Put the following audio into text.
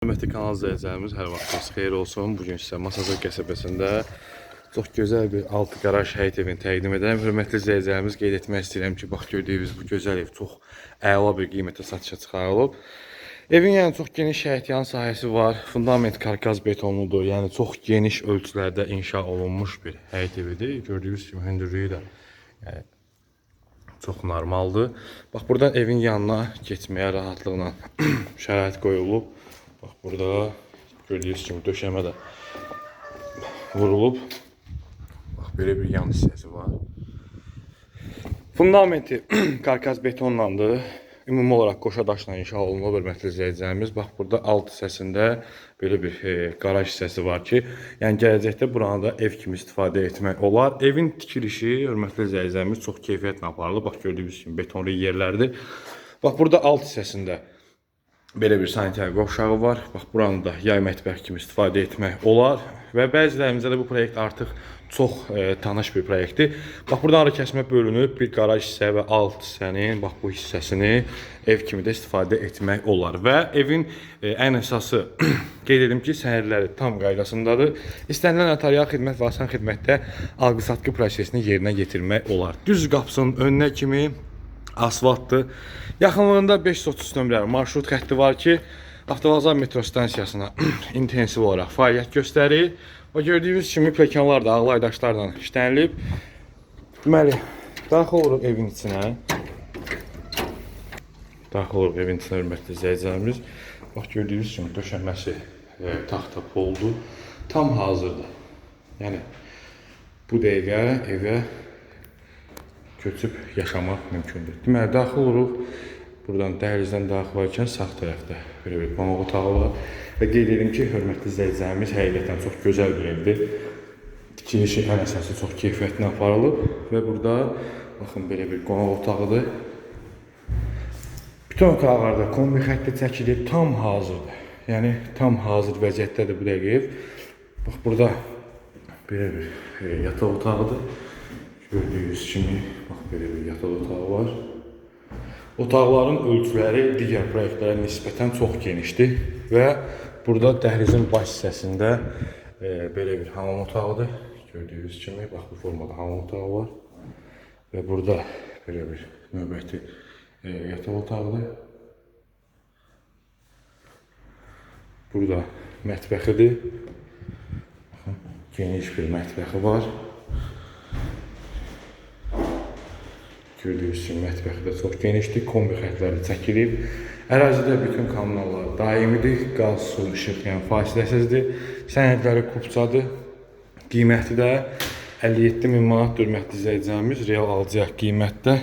Hörmətli kanal izləyicilərimiz, hər vaxtınız xeyir olsun. Bu gün sizə Masazır qəsəbəsində çox gözəl bir altı qaraj həyət evini təqdim edirəm. Hörmətli izləyicilərimiz, qeyd etmək istəyirəm ki, bax gördüyünüz bu gözəl ev çox əla bir qiymətə satışa çıxarılıb. Evin yəni çox geniş həyətyan sahəsi var. Fundament karkaz betonludur. Yəni çox geniş ölçülərdə inşa olunmuş bir həyət evidir. Gördüyünüz kimi hündürlüyü də yəni çox normaldır. Bax buradan evin yanına keçməyə rahatlıqla şərait qoyulub. Bax burada gördüyünüz kimi döşəmə də vurulub. Bax belə bir yan hissəsi var. Fundamenti karkaz betonlandı. Ümumi olaraq qoşa daşla inşa olunub hörmətli izləyicilərimiz. Bax burada alt hissəsində belə bir e, qaraj hissəsi var ki, yəni gələcəkdə buranı da ev kimi istifadə etmək olar. Evin tikilişi hörmətli izləyicilərimiz çox keyfiyyətlə aparılıb. Bax gördüyünüz kimi betonlu yerlərdir. Bax burada alt hissəsində belə bir sanitar qovşağı var. Bax buranı da yay mətbəx kimi istifadə etmək olar və bəzilərimizə də bu proyekt artıq çox e, tanış bir proyektdir. Bax buradan ara kəsmə bölünüb bir qaraj hissə və alt hissənin bax bu hissəsini ev kimi də istifadə etmək olar və evin e, ən əsası qeyd edim ki, sənədləri tam qaydasındadır. İstənilən notarial xidmət və asan xidmətdə alqı-satqı prosesini yerinə yetirmək olar. Düz qapısının önünə kimi asfaltdır. Yaxınlığında 530 nömrəli marşrut xətti var ki, Avtovazar metro stansiyasına intensiv olaraq fəaliyyət göstərir. Və gördüyünüz kimi pləkanlar da ağlay daşlarla işlənilib. Deməli, daxil oluruq evin içinə. Daxil oluruq evin içinə hörmətli izləyicilərimiz. Bax gördüyünüz kimi döşəməsi e, taxta poldur. Tam hazırdır. Yəni bu dəqiqə evə köçüb yaşamaq mümkündür. Deməli, daxil oluruq. Buradan dəhlizdən daxil olarkən sağ tərəfdə belə bir qonaq otağı var. Və qeyd edim ki, hörmətli izləyicilərimiz həqiqətən çox gözəl bir evdir. Tikilişi ən əsası çox keyfiyyətli aparılıb və burada baxın belə bir qonaq otağıdır. Bütün otaqlarda kombi xətti çəkilib, tam hazırdır. Yəni tam hazır vəziyyətdədir bu dəqiqə ev. Bax burada belə bir e, yataq otağıdır. Gördüyünüz kimi bax belə bir yataq otağı var. Otaqların ölçüləri digər proyektlərə nisbətən çox genişdir və burada dəhlizin baş hissəsində e, belə bir hamam otağıdır. Gördüyünüz kimi bax bu formada hamam otağı var və burada belə bir növbəti e, yataq otağıdır. Burada mətbəxidir. Geniş bir mətbəxi var. Gördüyünüz kimi mətbəxi də çox genişdir, kombi xətləri çəkilib. Ərazidə bütün kommunallar daimidir, qaz, su, işıq, yəni fasiləsizdir. Sənədləri kupçadır. Qiyməti də 57 min manat hörmətli izləyicilərimiz real alacaq qiymətdə.